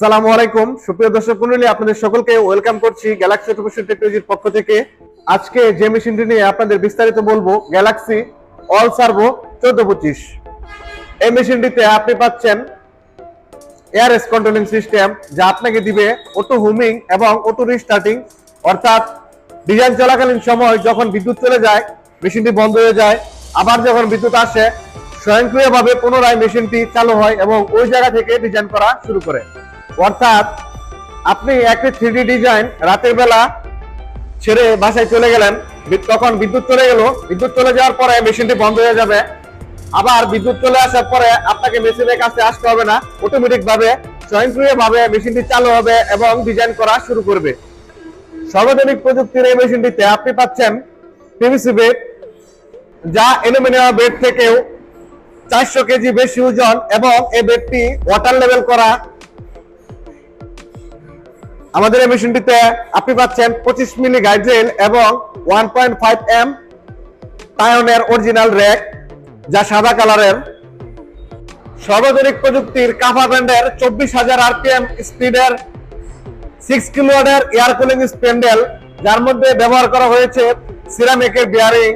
সালামু আলাইকুম। সুপ্রিয় দর্শক মন্ডলী, আপনাদের সকলকে ওয়েলকাম করছি গ্যালাক্সি অটোমোশন টেকনোলজির পক্ষ থেকে। আজকে যে মেশিনটি নিয়ে আপনাদের বিস্তারিত বলব, গ্যালাক্সি অল সার্ভো চোদ্দ পঁচিশ। এই মেশিনটিতে আপনি পাচ্ছেন এয়ারএস কন্ট্রোলিং সিস্টেম যা আপনাকে দিবে অটো হুমিং এবং অটো রিস্টার্টিং অর্থাৎ ডিজাইন চলাকালীন সময় যখন বিদ্যুৎ চলে যায়, মেশিনটি বন্ধ হয়ে যায়, আবার যখন বিদ্যুৎ আসে, স্বয়ংক্রিয়ভাবে পুনরায় মেশিনটি চালু হয় এবং ওই জায়গা থেকে ডিজাইন করা শুরু করে। অর্থাৎ আপনি একটি থ্রি ডিজাইন রাতের বেলা ছেড়ে বাসায় চলে গেলেন তখন বিদ্যুৎ চলে গেল, বিদ্যুৎ চলে যাওয়ার পরে মেশিনটি বন্ধ হয়ে যাবে। আবার বিদ্যুৎ চলে আসার পরে আপনাকে মেশিনের কাছে আসতে হবে না অটোমেটিক ভাবে স্বয়ংক্রিয় ভাবে মেশিনটি চালু হবে এবং ডিজাইন করা শুরু করবে। সর্বাধুনিক প্রযুক্তির এই মেশিনটিতে আপনি পাচ্ছেন পিভিসি বেড যা অ্যালুমিনিয়াম বেড থেকেও চারশো কেজি বেশি ওজন এবং এই বেডটি ওয়াটার লেভেল করা আমাদের এই মেশিনটিতে আপনি পাচ্ছেন পঁচিশ মিলি গাইড্রেল এবং ওয়ান পয়েন্ট ফাইভ এম টায়নের অরিজিনাল র্যাক যা সাদা কালারের। সর্বাধুনিক প্রযুক্তির কাফা ব্র্যান্ডের চব্বিশ হাজার আরপিএম স্পিডের সিক্স কিলোয়াটের এয়ার কুলিং স্প্যান্ডেল যার মধ্যে ব্যবহার করা হয়েছে সিরামিকের বিয়ারিং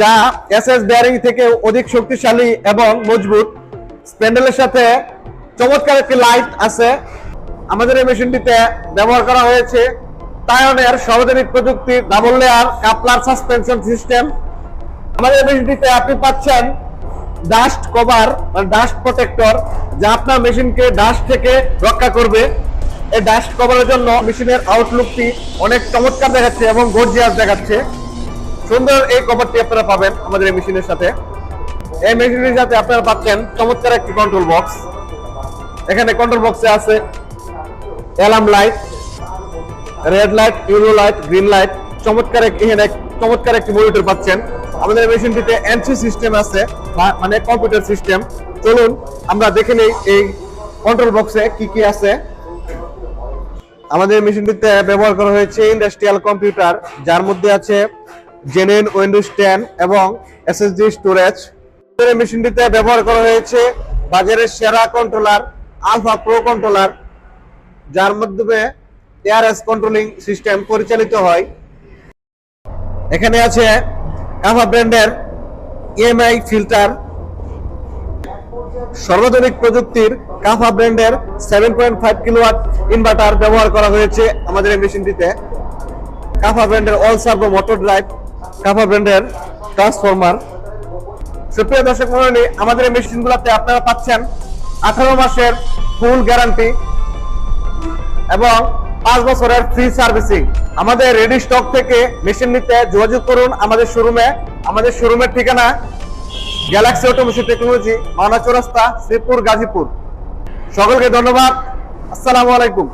যা এস এস বেয়ারিং থেকে অধিক শক্তিশালী এবং মজবুত। স্প্যান্ডেলের সাথে চমৎকার একটি লাইট আছে। আমাদের এই মেশিনটিতে ব্যবহার করা হয়েছে টায়নের সর্বাধুনিক প্রযুক্তি double layer coupler suspension system আমাদের এই মেশিনটিতে আপনি পাচ্ছেন ডাস্ট কভার মানে ডাস্ট প্রোটেক্টর যা আপনার মেশিনকে ডাস্ট থেকে রক্ষা করবে। এই ডাস্ট কভারের জন্য মেশিনের আউটলুকটি অনেক চমৎকার দেখাচ্ছে এবং গর্জিয়াস দেখাচ্ছে। সুন্দর এই কভারটি আপনারা পাবেন আমাদের এই মেশিনের সাথে। এই মেশিনের সাথে আপনারা পাচ্ছেন চমৎকার একটি কন্ট্রোল বক্স এখানে কন্ট্রোল বক্সে আছে alarm light red light yellow light green light চমৎকার এখানে চমৎকার একটি মনিটর পাচ্ছেন। আমাদের মেশিনটিতে এনসি সিস্টেম আছে মানে কম্পিউটার সিস্টেম চলুন, আমরা দেখে নেই এই কন্ট্রোল বক্সে কি কি আছে। আমাদের মেশিনটিতে ব্যবহার করা হয়েছে ইন্ডাস্ট্রিয়াল কম্পিউটার যার মধ্যে আছে জেনুইন উইন্ডোজ টেন এবং এসএসডি স্টোরেজ মেশিনটিতে ব্যবহার করা হয়েছে বাজারের সেরা কন্ট্রোলার আলফা প্রো কন্ট্রোলার যার মাধ্যমে এয়ারএস কন্ট্রোলিং সিস্টেম পরিচালিত হয়। এখানে আছে কাভা ব্র্যান্ডের ইএমআই ফিল্টার। সর্বাধুনিক প্রযুক্তির কাফা ব্র্যান্ডের seven point five kilowatt inverter ব্যবহার করা হয়েছে আমাদের এই মেশিনটিতে। কাফা ব্র্যান্ডের অল সার্ভো মোটর ড্রাইভ কাফা ব্র্যান্ডের ট্রান্সফরমার সুপ্রিয় দর্শক মন্ডলী, আমাদের এই মেশিনগুলোতে আপনারা পাচ্ছেন আঠারো মাসের ফুল গ্যারান্টি এবং পাঁচ বছরের ফ্রি সার্ভিসিং আমাদের রেডি স্টক থেকে মেশিন নিতে যোগাযোগ করুন আমাদের শোরুমে আমাদের শোরুমের ঠিকানা Galaxy automation technology Mawna Sreepur, Gazipur. সকলকে ধন্যবাদ। আসসালামু আলাইকুম।